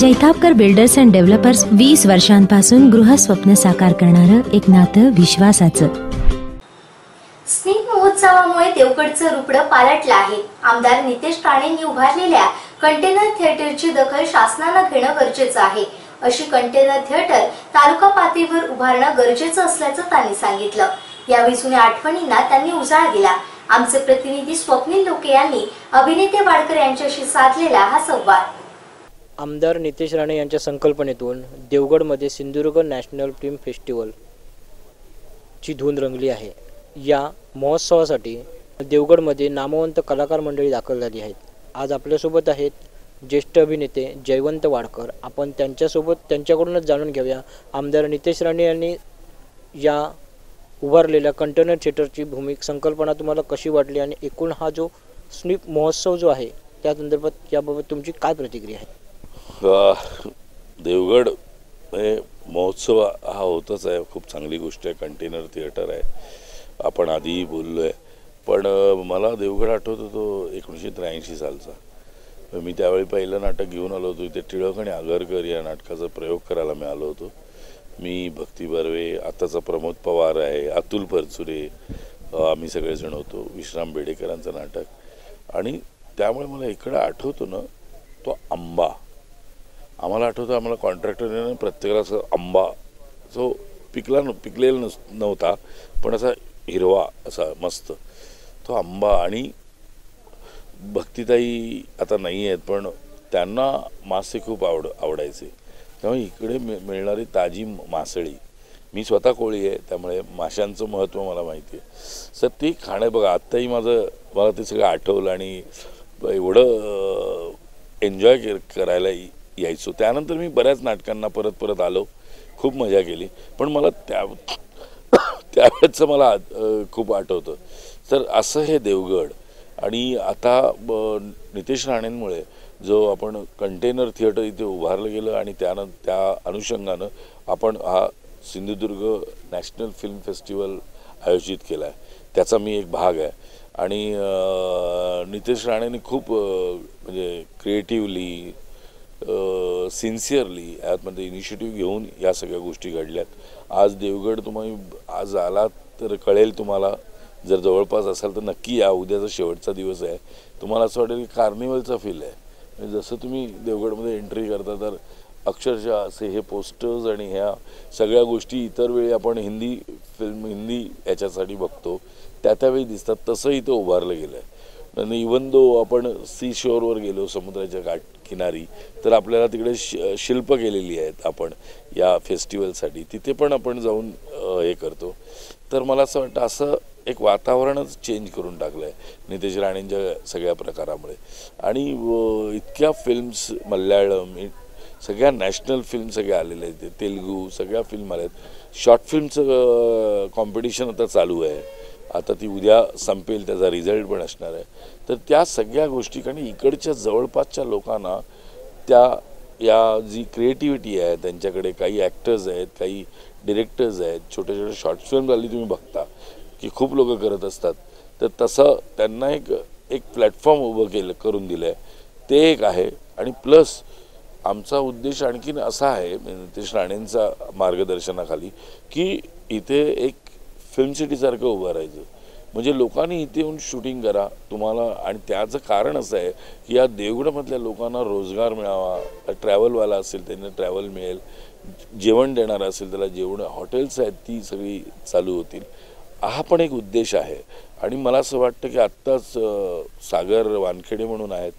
Jaitapkar builders and developers वीस वर्षांपासून गृहस्वप्न साकार करणारं एक नातं विश्वासाचं. स्नेह महोत्सवामुळे देवगडचं रुपडं पालटलं आहे. आमदार नितेश राणेंनी उभारलेल्या कंटेनर थिएटरची दखल शासनानं घेणं गरजेचं आहे. अशी कंटेनर थिएटर तालुका पातळीवर उभारणं गरजेचं असल्याचं त्यांनी सांगितलं. यावेळी जुन्या आठवणींना त्यांनी उजाळा दिला. आमचे प्रतिनिधी स्वप्नील लोके यांनी अभिनेते वाडकर यांच्याशी साधलेला हा संवाद. आमदार नितेश राणे यांच्या संकल्पनेतून देवगडमध्ये सिंधुदुर्ग नॅशनल फिल्म फेस्टिवलची धून रंगली आहे. या महोत्सवासाठी देवगडमध्ये नामवंत कलाकार मंडळी दाखल झाली आहेत. आज आपल्यासोबत आहेत ज्येष्ठ अभिनेते जयवंत वाडकर. आपण त्यांच्यासोबत त्यांच्याकडूनच जाणून घेऊया आमदार नितेश राणे यांनी या उभारलेल्या कंटेनर थिएटरची भूमिक संकल्पना तुम्हाला कशी वाटली आणि एकूण हा जो स्निप महोत्सव जो आहे त्या संदर्भात याबाबत तुमची काय प्रतिक्रिया आहे? देवगड हे महोत्सव हा होतच आहे. खूप चांगली गोष्ट आहे. कंटेनर थिएटर आहे. आपण आधीही बोललो आहे पण मला देवगड आठवतो तो एकोणीसशे त्र्याऐंशी सालचा. मी त्यावेळी पहिलं नाटक घेऊन आलो होतो. इथे टिळक आणि आगरकर या नाटकाचा प्रयोग करायला मी आलो होतो. मी भक्ती बर्वे आताचा प्रमोद पवार आहे अतुल परचुरे आम्ही सगळेजण होतो. विश्राम बेडेकरांचं नाटक. आणि त्यामुळे मला इकडं आठवतो ना तो आंबा. आम्हाला आठवतं आम्हाला कॉन्ट्रॅक्टरने प्रत्येकाला असं आंबा जो पिकला न पिकलेला नस नव्हता पण असा हिरवा असा मस्त तो आंबा आणि भक्तिताई आता नाही आहेत पण त्यांना मासे खूप आवड आवडायचे. त्यामुळे इकडे मि मिळणारी ताजी मासळी मी स्वतः कोळी आहे त्यामुळे माशांचं महत्त्व मला माहिती आहे. सर ती खाणं बघा आत्ताही माझं मला ते सगळं आठवलं आणि एवढं एन्जॉय करायला यायचो. त्यानंतर मी बऱ्याच नाटकांना परत परत आलो. खूप मजा केली. पण मला त्या त्यावेळेचं मला खूप आठवतं. तर असं हे देवगड आणि आता ब- नितेश राणेंमुळे जो आपण कंटेनर थिएटर इथे उभारलं गेलं आणि त्यानं त्या अनुषंगानं आपण हा सिंधुदुर्ग नॅशनल फिल्म फेस्टिवल आयोजित केला आहे त्याचा मी एक भाग आहे. आणि नितेश राणेंनी खूप म्हणजे क्रिएटिव्हली सिन्सिअरली यामध्ये इनिशिएटिव्ह घेऊन या सगळ्या गोष्टी घडल्यात. आज देवगड तुम्ही आज आलात तर कळेल तुम्हाला. जर जवळपास असाल तर नक्की या. उद्याचा शेवटचा दिवस आहे. तुम्हाला असं वाटेल की कार्निवलचा फील आहे. म्हणजे जसं तुम्ही देवगडमध्ये एंट्री करता तर अक्षरशः असे हे पोस्टर्स आणि ह्या सगळ्या गोष्टी इतर वेळी आपण हिंदी फिल्म हिंदी याच्यासाठी बघतो. त्या त्यावेळी दिसतात. तसंही इथं उभारलं गेलं आहे आणि इवन दो आपण सी शोअरवर गेलो समुद्राच्या काठ किनारी तर आपल्याला तिकडे शि शिल्प केलेली आहेत आपण या फेस्टिवलसाठी तिथे पण आपण जाऊन हे करतो. तर मला असं वाटतं असं एक वातावरणच चेंज करून टाकलं आहे नितेश राणेंच्या सगळ्या प्रकारामुळे. आणि इतक्या फिल्म्स मल्याळम सगळ्या नॅशनल फिल्म सगळ्या आलेल्या आहेत. तेलगू सगळ्या फिल्म आल्या आहेत. शॉर्ट फिल्मचं कॉम्पिटिशन आता चालू आहे. आता ती उद्या संपेल त्याचा रिझल्ट पण असणार आहे. तर त्या सगळ्या गोष्टी कारण इकडच्या जवळपासच्या लोकांना त्या या जी क्रिएटिव्हिटी आहे त्यांच्याकडे काही ॲक्टर्स आहेत काही डिरेक्टर्स आहेत छोटे छोटे शॉर्ट फिल्म आली तुम्ही बघता की खूप लोक करत असतात. तर तसं त्यांना एक एक प्लॅटफॉर्म उभं केलं करून दिलं आहे ते एक आहे. आणि प्लस आमचा उद्देश आणखीन असा आहे म्हणजे नितेश राणेंचा मार्गदर्शनाखाली की इथे एक फिल्म सिटीसारखं उभं राहायचं म्हणजे लोकांनी इथे येऊन शूटिंग करा. तुम्हाला आणि त्याचं कारण असं आहे की या देवगडमधल्या लोकांना रोजगार मिळावा. ट्रॅव्हलवाला असेल त्यांना ट्रॅव्हल मिळेल. जेवण देणारा असेल त्याला जेवण हॉटेल्स आहेत ती सगळी चालू होतील. हा पण एक उद्देश आहे. आणि मला असं वाटतं की आत्ताच सागर वानखेडे म्हणून आहेत.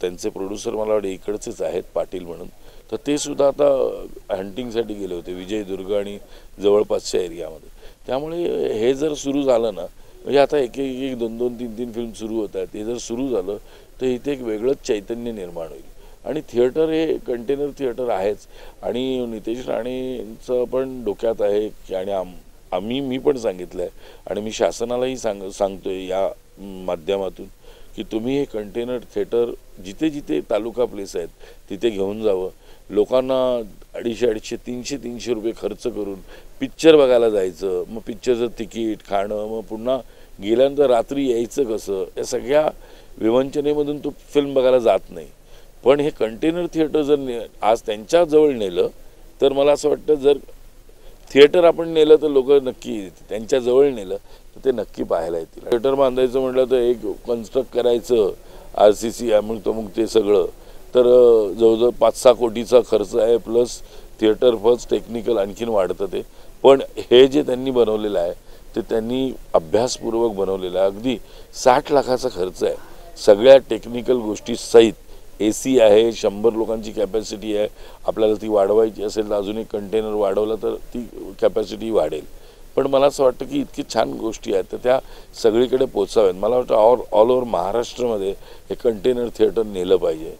त्यांचे प्रोड्युसर मला वाटतं इकडचेच आहेत पाटील म्हणून. तर ते सुद्धा आता हंटिंगसाठी गेले होते. विजयदुर्ग आणि जवळपासच्या एरियामध्ये. त्यामुळे हे जर सुरू झालं ना म्हणजे आता एक एक एक दोन दोन तीन तीन फिल्म सुरू होत आहेत. हे जर सुरू झालं तर इथे एक वेगळंच चैतन्य निर्माण होईल. आणि थिएटर हे कंटेनर थिएटर आहेच. आणि नितेश राणेंचं पण डोक्यात आहे की आणि आम आम्ही मी पण सांगितलं आहे आणि मी शासनालाही सांग सांगतोय या माध्यमातून. की तुम्ही हे कंटेनर थिएटर जिथे जिथे तालुका प्लेस आहेत तिथे घेऊन जावं. लोकांना अडीचशे अडीचशे तीनशे तीनशे रुपये खर्च करून पिक्चर बघायला जायचं. मग पिक्चरचं तिकीट खाणं मग पुन्हा गेल्यानंतर रात्री यायचं कसं? या सगळ्या विवंचनेमधून तो फिल्म बघायला जात नाही. पण हे कंटेनर थिएटर जर ने आज त्यांच्याजवळ नेलं तर मला असं वाटतं जर थिएटर आपण नेलं तर लोक नक्की त्यांच्याजवळ नेलं तर ते नक्की पाहायला येतील. थिएटर बांधायचं म्हटलं तर एक कन्स्ट्रक्ट करायचं आर सी सी अमुक तमुक ते सगळं. तर जवळजवळ पाच सहा कोटीचा खर्च आहे प्लस थिएटर फर्स्ट टेक्निकल आणखीन वाढतं ते. पण हे जे त्यांनी बनवलेलं आहे ते त्यांनी अभ्यासपूर्वक बनवलेलं आहे. अगदी साठ लाखाचा खर्च आहे. सगळ्या टेक्निकल गोष्टी सहित ए सी आहे शंभर लोकांची कॅपॅसिटी आहे. आपल्याला ती वाढवायची असेल तर अजून एक कंटेनर वाढवलं तर ती कॅपॅसिटी वाढेल. पण मला असं वाटतं की इतकी छान गोष्टी आहेत तर त्या सगळीकडे पोचाव्यात मला वाटतं ऑल ऑल ओव्हर महाराष्ट्रामध्ये हे कंटेनर थिएटर नेलं पाहिजे.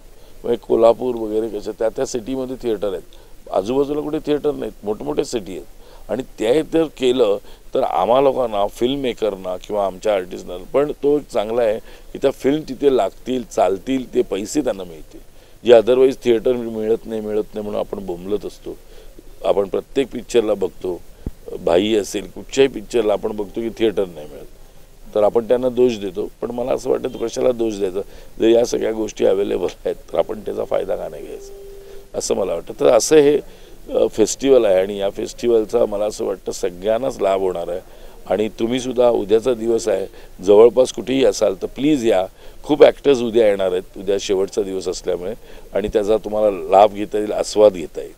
म्हणजे कोल्हापूर वगैरे कसं त्या त्या सिटीमध्ये थिएटर आहेत. आजूबाजूला कुठे थिएटर नाहीत. मोठमोठे सिटी आहेत. आणि ते जर केलं तर आम्हा लोकांना फिल्म मेकरना किंवा आमच्या आर्टिस्टना पण तो एक चांगला आहे की त्या फिल्म तिथे लागतील चालतील ते पैसे त्यांना मिळतील. जे अदरवाईज थिएटर मिळत नाही मिळत नाही म्हणून आपण बोंबलत असतो. आपण प्रत्येक पिक्चरला बघतो. भाई असेल कुठच्याही पिक्चरला आपण बघतो की थिएटर नाही मिळत. तर आपण त्यांना दोष देतो. पण मला असं वाटतं कशाला दोष द्यायचा? जर या सगळ्या गोष्टी अवेलेबल आहेत तर आपण त्याचा फायदा का नाही घ्यायचा? असं मला वाटतं. तर असं हे फेस्टिवल आहे आणि या फेस्टिवलचा मला असं वाटतं सगळ्यांनाच लाभ होणार आहे. आणि तुम्हीसुद्धा उद्याचा दिवस आहे. जवळपास कुठेही असाल तर प्लीज या. खूप ॲक्टर्स उद्या येणार आहेत. उद्या शेवटचा दिवस असल्यामुळे. आणि त्याचा तुम्हाला लाभ घेता येईल आस्वाद घेता येईल.